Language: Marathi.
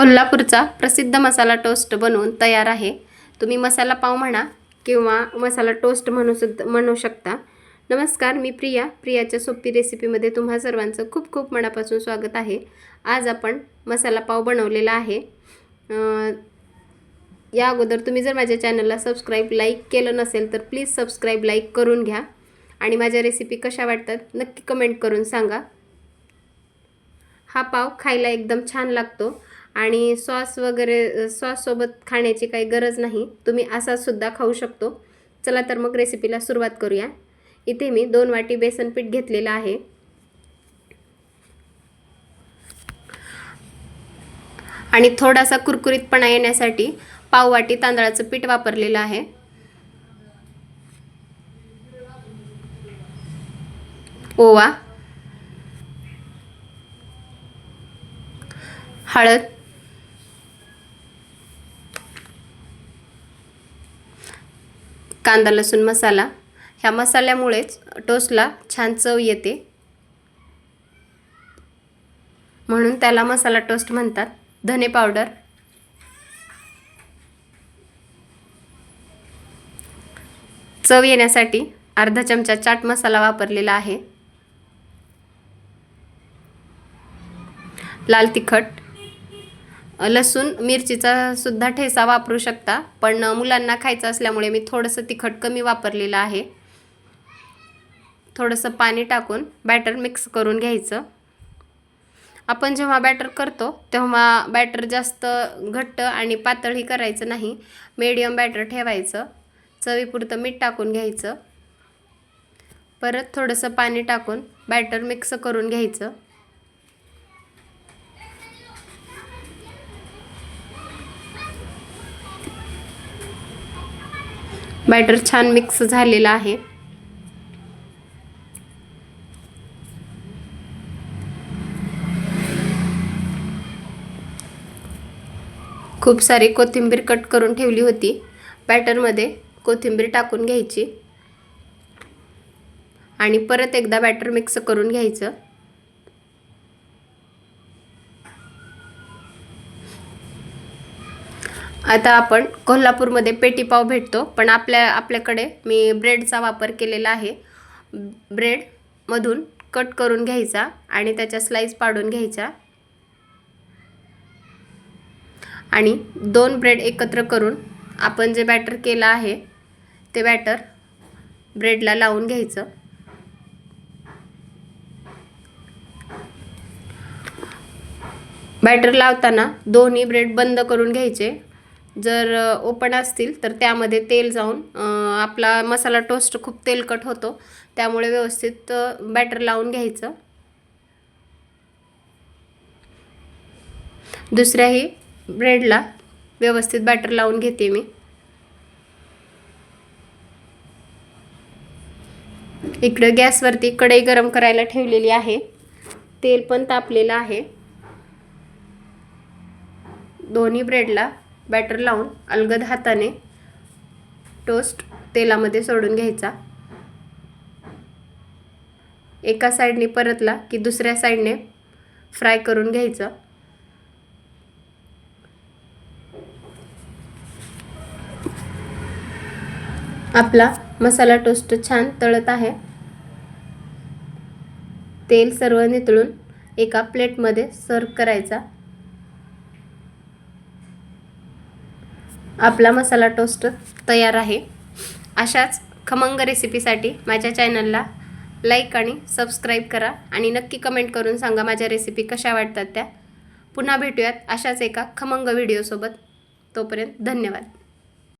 कोल्हापूरचा प्रसिद्ध मसाला टोस्ट बनवून तयार आहे. तुम्ही मसाला पाव म्हणा किंवा मसाला टोस्ट म्हणू सुद्धा म्हणू शकता. नमस्कार मी प्रिया. प्रियाच्या सोपी रेसिपीमध्ये तुम्हा सर्वांचं खूप खूप मनापासून स्वागत आहे. आज आपण मसाला पाव बनवलेला आहे. या अगोदर तुम्ही जर माझ्या चॅनलला सबस्क्राईब लाईक केलं नसेल तर प्लीज सबस्क्राईब लाईक करून घ्या. आणि माझ्या रेसिपी कशा वाटतात नक्की कमेंट करून सांगा. हा पाव खायला एकदम छान लागतो. आणि सॉस वगैरे सॉससोबत खाण्याची काही गरज नाही. तुम्ही असासुद्धा खाऊ शकतो. चला तर मग रेसिपीला सुरुवात करूया. इथे मी दोन वाटी बेसन पीठ घेतलेलं आहे. आणि थोडासा कुरकुरीतपणा येण्यासाठी पाव वाटी तांदळाचं पीठ वापरलेलं आहे. ओवा हळद कांदा लसूण मसाला. ह्या मसाल्यामुळेच टोस्टला छान चव येते. म्हणून त्याला मसाला टोस्ट म्हणतात. धने पावडर. चव येण्यासाठी अर्धा चमचा चाट मसाला वापरलेला आहे. लाल तिखट. लसूण मिरचीचा सुद्धा ठेसा वापरू शकता. पण मुलांना खायचं असल्यामुळे मी थोडंसं तिखट कमी वापरलेलं आहे. थोडंसं पाणी टाकून बॅटर मिक्स करून घ्यायचं. आपण जेव्हा बॅटर करतो तेव्हा बॅटर जास्त घट्ट आणि पातळही करायचं नाही. मीडियम बॅटर ठेवायचं. चवीपुरतं मीठ टाकून घ्यायचं. परत थोडंसं पाणी टाकून बॅटर मिक्स करून घ्यायचं. बॅटर छान मिक्स झालेलं आहे. खूप सारी कोथिंबीर कट करून ठेवली होती. बॅटरमध्ये कोथिंबीर टाकून घ्यायची. आणि परत एकदा बॅटर मिक्स करून घ्यायचं. आता आपण कोल्हापूरमध्ये पेटीपाव भेटतो पण आपल्या आपल्याकडे मी ब्रेडचा वापर केलेला आहे. ब्रेडमधून कट करून घ्यायचा आणि त्याच्या स्लाईस पाडून घ्यायच्या आणि दोन ब्रेड एकत्र करून आपण जे बॅटर केलं आहे ते बॅटर ब्रेडला लावून घ्यायचं. बॅटर लावताना दोन्ही ब्रेड बंद करून घ्यायचे. जर ओपन असतील तर त्यामध्ये तेल जाऊन आपला मसाला टोस्ट खूप तेलकट होतो. त्यामुळे व्यवस्थित बॅटर लावून घ्यायचं. दुसऱ्याही ब्रेडला व्यवस्थित बॅटर लावून घेते मी. इकडं गॅसवरती कढई गरम करायला ठेवलेली आहे. तेल पण तापलेलं आहे. दोन्ही ब्रेडला बॅटर लावून अलगद हाताने टोस्ट तेलामध्ये सोडून घ्यायचा. एका साईडने परतला की दुसऱ्या साईडने फ्राय करून घ्यायचं. आपला मसाला टोस्ट छान तळत आहे. तेल सर्व नितळून एका प्लेटमध्ये सर्व करायचा. आपला मसाला टोस्ट तयार आहे. अशाच खमंग रेसिपीसाठी माझ्या चॅनलला लाईक आणि सबस्क्राईब करा आणि नक्की कमेंट करून सांगा माझ्या रेसिपी कशा वाटतात त्या. पुन्हा भेटूयात अशाच एका खमंग व्हिडिओसोबत तोपर्यंत धन्यवाद.